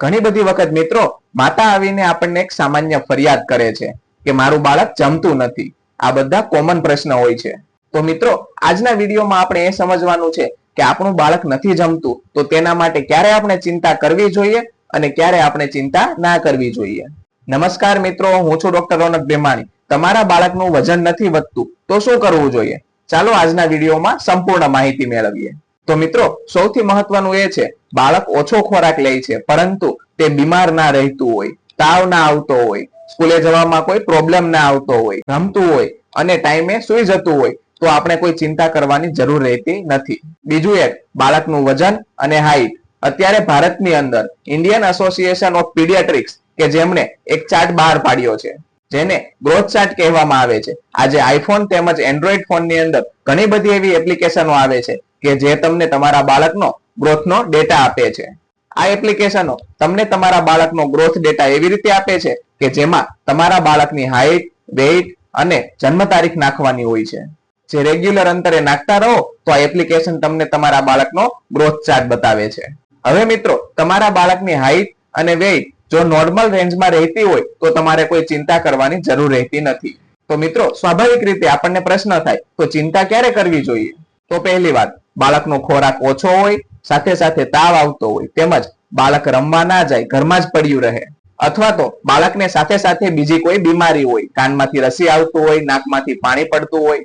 ઘણી બધી વખત મિત્રો માતા આવીને આપણને એક સામાન્ય ફરિયાદ કરે છે કે મારું બાળક જમતું નથી. આ બધા કોમન પ્રશ્ન હોય છે. તો મિત્રો, આજના વિડીયોમાં આપણે એ સમજવાનું છે કે આપણું બાળક નથી જમતું, તો તેના માટે ક્યારે આપણે ચિંતા કરવી જોઈએ અને ક્યારે આપણે ચિંતા ના કરવી જોઈએ. નમસ્કાર મિત્રો, હું છું ડોક્ટર રોનક ભેમાણી. તમારા બાળકનું વજન નથી વધતું, તો શું કરવું જોઈએ? ચાલો આજના વિડીયોમાં સંપૂર્ણ માહિતી મેળવીએ. તો મિત્રો, સૌથી મહત્વનું એ છે, બાળક ઓછો ખોરાક લે છે, પરંતુ તે બીમાર ના રહેતું હોય, તાવ ના આવતો હોય, સ્કૂલે જવામાં કોઈ પ્રોબ્લેમ ના આવતો હોય રમતું હોય અને ટાઈમે સુઈ જતું હોય, તો આપણે કોઈ ચિંતા કરવાની જરૂર રહેતી નથી. બીજું એક, બાળકનું વજન અને હાઈટ અત્યારે ભારતની અંદર ઇન્ડિયન એસોસિએશન ઓફ પીડિયાટ્રિક્સ કે જેમણે એક ચાર્ટ બહાર પાડ્યો છે, જેને ગ્રોથ ચાર્ટ કહેવામાં આવે છે. આજે આઈફોન તેમજ એન્ડ્રોઈડ ફોનની અંદર ઘણી બધી એવી એપ્લિકેશનો આવે છે કે જે તમને તમારા બાળકનો ગ્રોથનો ડેટા આપે છે. આ એપ્લિકેશનો તમને તમારા બાળકનો ગ્રોથ ડેટા એવી રીતે આપે છે કે જેમાં તમારા બાળકની હાઈટ વેઇટ અને જન્મ તારીખ નાખવાની હોય છે. જે રેગ્યુલર અંતરે નાખતા રહો તો આ એપ્લિકેશન તમને તમારા બાળકનો ગ્રોથ ચાર્ટ બતાવે છે. હવે મિત્રો, તમારા બાળકની હાઈટ અને વેઇટ જો નોર્મલ રેન્જમાં રહેતી હોય તો તમારે કોઈ ચિંતા કરવાની જરૂર રહેતી નથી. તો મિત્રો, સ્વાભાવિક રીતે આપણને પ્રશ્ન થાય, તો ચિંતા ક્યારે કરવી જોઈએ? તો પહેલી વાત બાળકનો ખોરાક ઓછો હોય, સાથે સાથે તાવ આવતો હોય, તેમજ બાળક રમવા ના જાય, ઘરમાં જ પડ્યું રહે. અથવા તો બાળકને સાથે સાથે બીજી કોઈ બીમારી હોય, કાનમાંથી રસી આવતું હોય, નાકમાંથી પાણી પડતું હોય.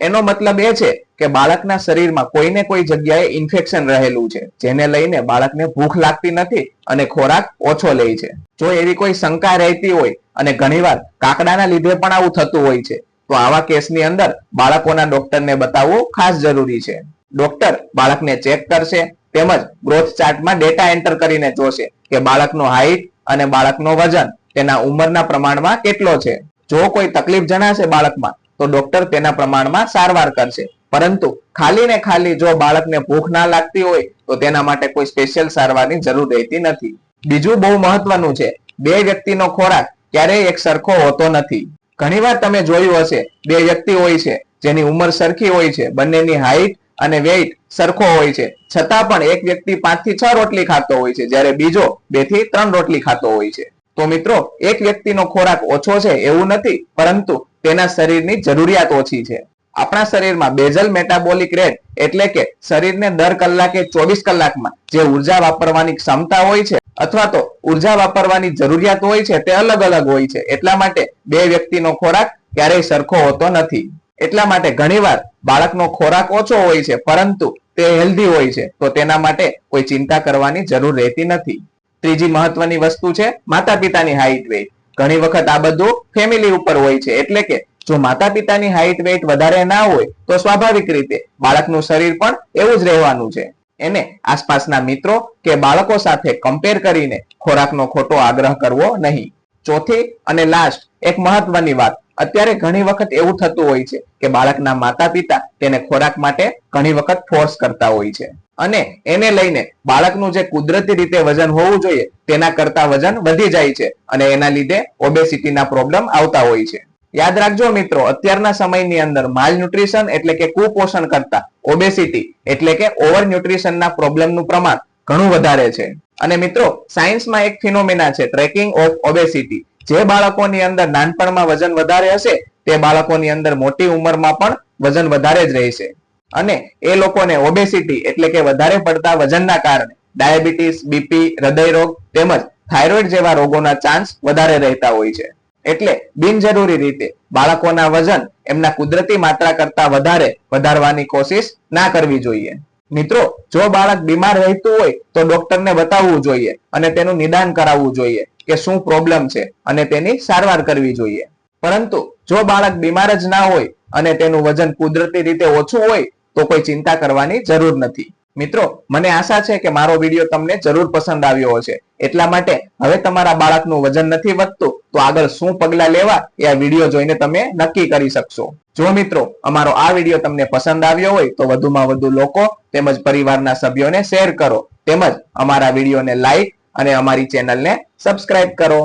એનો મતલબ એ છે કે બાળકના શરીરમાં કોઈને કોઈ જગ્યાએ ઇન્ફેક્શન રહેલું છે, જેને લઈને બાળકને ભૂખ લાગતી નથી અને ખોરાક ઓછો લે છે. જો એવી કોઈ શંકા રહેતી હોય અને ઘણીવાર કાકડાના લીધે પણ આવું થતું હોય છે, તો આવા કેસની અંદર બાળકોના ડોક્ટરને બતાવવું ખાસ જરૂરી છે. ડોક્ટર બાળકને ચેક કરશે તેમજ ગ્રોથ ચાર્ટમાં ડેટા એન્ટર કરીને જોશે કે બાળકનો હાઈટ અને બાળકનો વજન તેના ઉંમરના પ્રમાણમાં કેટલો છે. જો કોઈ તકલીફ જણાશે બાળકમાં, તો ડોક્ટર તેના પ્રમાણમાં સારવાર કરશે. પરંતુ ખાલી ને ખાલી જો બાળકને ભૂખ ના લાગતી હોય, તો તેના માટે કોઈ સ્પેશિયલ સારવારની જરૂર રહેતી નથી. બીજું બહુ મહત્વનું છે, બે વ્યક્તિનો ખોરાક ક્યારેય એક સરખો હોતો નથી. ઘણીવાર તમે જોયું હશે, બે વ્યક્તિ હોય છે, જેની ઉંમર સરખી હોય છે, બંનેની હાઈટ અને વેઇટ સરખો હોય છે. છતાં પણ એક વ્યક્તિ પાંચથી છ રોટલી ખાતો હોય છે. જ્યારે બીજો બેથી ત્રણ રોટલી ખાતો હોય છે. તો મિત્રો, એક વ્યક્તિનો ખોરાક ઓછો છે એવું નથી, પરંતુ તેના શરીરની જરૂરિયાત ઓછી છે. આપણા શરીરમાં બેઝલ મેટાબોલિક રેટ એટલે કે શરીરને દર કલાકે ચોવીસ કલાકમાં જે ઊર્જા વાપરવાની ક્ષમતા હોય છે અથવા તો ઊર્જા વાપરવાની જરૂરિયાત હોય છે તે અલગ અલગ હોય છે. એટલા માટે બે વ્યક્તિનો ખોરાક ક્યારેય સરખો હોતો નથી. એટલા માટે ઘણીવાર બાળકનો ખોરાક ઓછો હોય છે, પરંતુ તે હેલ્ધી હોય છે. તો તેના માટે કોઈ ચિંતા કરવાની જરૂર રહેતી નથી. ત્રીજી મહત્વની વસ્તુ છે માતા પિતાની હાઈટ વેઇટ ઘણી વખત આ બધું ફેમિલી ઉપર હોય છે, એટલે કે જો માતા પિતાની હાઈટ વેઇટ વધારે ના હોય, તો સ્વાભાવિક રીતે બાળકનું શરીર પણ એવું જ રહેવાનું છે. એને આસપાસના મિત્રો કે બાળકો સાથે કમ્પેર કરીને ખોરાકનો ખોટો આગ્રહ કરવો નહીં. ચોથી અને લાસ્ટ એક મહત્વની વાત અત્યારે ઘણી વખત એવું થતું હોય છે કે બાળકના માતા પિતા તેને ખોરાક માટે ઘણી વખત ફોર્સ કરતા હોય છે. અને એને લઈને બાળકનું જે કુદરતી રીતે વજન હોવું જોઈએ, તેના કરતા વજન વધી જાય છે અને એના લીધે ઓબેસિટીના પ્રોબ્લેમ આવતા હોય છે. યાદ રાખજો મિત્રો, અત્યારના સમયની અંદર માલ ન્યુટ્રિશન એટલે કે કુપોષણ કરતા ઓબેસિટી એટલે કે ઓવર ન્યુટ્રિશનના પ્રોબ્લેમનું પ્રમાણ ઘણું વધારે છે. અને મિત્રો સાયન્સમાં એક ફિનોમિના છે ટ્રેકિંગ ઓફ ઓબેસિટી જે બાળકોની અંદર નાનપણમાં વજન વધારે હશે, તે બાળકોની અંદર મોટી ઉંમરમાં પણ વજન વધારે જ રહેશે. અને એ લોકોને ઓબેસિટી એટલે કે વધારે પડતા વજનના કારણે ડાયાબિટીસ, બીપી હૃદય રોગ તેમજ થાઇરોઇડ જેવા રોગોના ચાન્સ વધારે રહેતા હોય છે. એટલે બિનજરૂરી રીતે બાળકોના વજન એમના કુદરતી માત્રા કરતા વધારે વધારવાની કોશિશ ના કરવી જોઈએ. મિત્રો, જો બાળક બીમાર રહેતું હોય તો ડોક્ટરને બતાવવું જોઈએ અને તેનું નિદાન કરાવવું જોઈએ કે શું પ્રોબ્લેમ છે અને તેની સારવાર કરવી જોઈએ. પરંતુ જો બાળક બીમાર જ ના હોય અને તેનું વજન કુદરતી રીતે ઓછું હોય તો કોઈ ચિંતા કરવાની જરૂર નથી. મિત્રો, મને આશા છે કે મારો વીડિયો તમને જરૂર પસંદ આવ્યો હશે. એટલા માટે હવે તમારા બાળકનું વજન નથી વધતું, તો આગળ શું પગલા લેવા એ આ વીડિયો જોઈને તમે નક્કી કરી શકશો. જો મિત્રો, અમારો આ વીડિયો તમને પસંદ આવ્યો હોય, તો વધુમાં વધુ લોકો તેમજ પરિવારના સભ્યોને શેર કરો. તેમજ અમારા વિડીયોને લાઈક અને અમારી ચેનલને સબસ્ક્રાઇબ કરો.